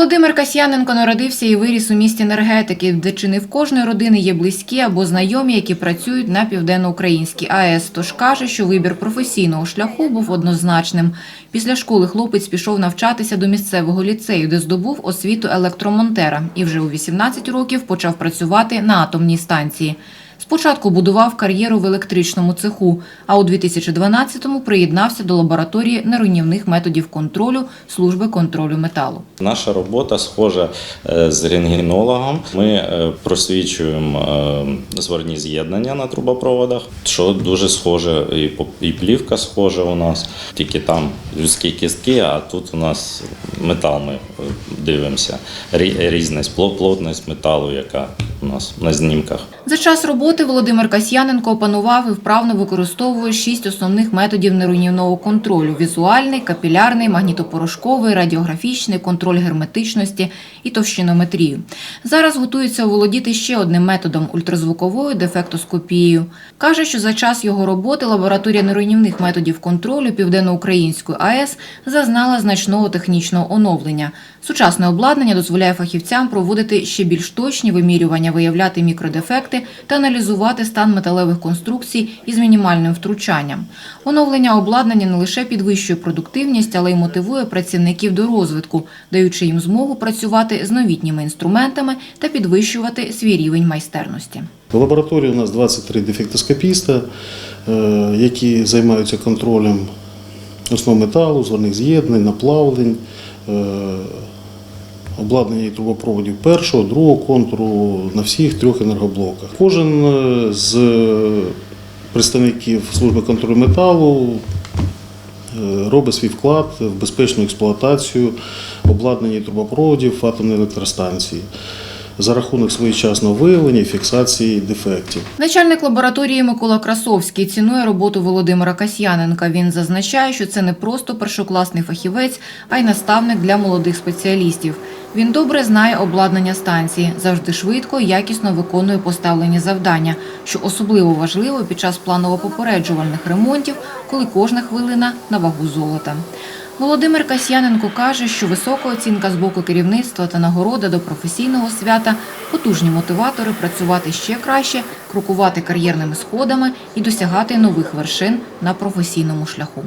Володимир Касьяненко народився і виріс у місті енергетики, де чи не в кожної родини є близькі або знайомі, які працюють на південноукраїнській АЕС. Тож каже, що вибір професійного шляху був однозначним. Після школи хлопець пішов навчатися до місцевого ліцею, де здобув освіту електромонтера, і вже у 18 років почав працювати на атомній станції. Спочатку будував кар'єру в електричному цеху, а у 2012-му приєднався до лабораторії неруйнівних методів контролю служби контролю металу. Наша робота схожа е, з рентгенологом. Ми е, просвічуємо е, зворні з'єднання на трубопроводах, що дуже схоже, і плівка схожа у нас, тільки там людські кістки, а тут у нас метал ми дивимося. Рі- Різність, пло- плотність металу, яка у нас на знімках. За час роботи Володимир Касьяненко опанував і вправно використовує шість основних методів неруйнівного контролю: візуальний, капілярний, магнітопорошковий, радіографічний, контроль герметичності і товщинометрію. Зараз готується оволодіти ще одним методом ультразвуковою дефектоскопією. Каже, що за час його роботи лабораторія неруйнівних методів контролю Південноукраїнської АЕС зазнала значного технічного оновлення. Сучасне обладнання дозволяє фахівцям проводити ще більш точні вимірювання, виявляти мікродефекти та аналізувати стан металевих конструкцій із мінімальним втручанням. Оновлення обладнання не лише підвищує продуктивність, але й мотивує працівників до розвитку, даючи їм змогу працювати з новітніми інструментами та підвищувати свій рівень майстерності. В лабораторії у нас 23 дефектоскопіста, е, які займаються контролем основ металу, зворних з'єднань, наплавлень, е, обладнання і трубопроводів першого, другого контуру на всіх трьох енергоблоках. Кожен е, з представників служби контролю металу е, робить свій вклад в безпечну експлуатацію обладнання трубопроводів атомної електростанції за рахунок своєчасного виявлення і фіксації дефектів. Начальник лабораторії Микола Красовський цінує роботу Володимира Касьяненка. Він зазначає, що це не просто першокласний фахівець, а й наставник для молодих спеціалістів. Він добре знає обладнання станції, завжди швидко і якісно виконує поставлені завдання, що особливо важливо під час планово-попереджувальних ремонтів, коли кожна хвилина на вагу золота. Володимир Касьяненко каже, що висока оцінка з боку керівництва та нагорода до професійного свята потужні мотиватори працювати ще краще, крокувати кар'єрними сходами і досягати нових вершин на професійному шляху.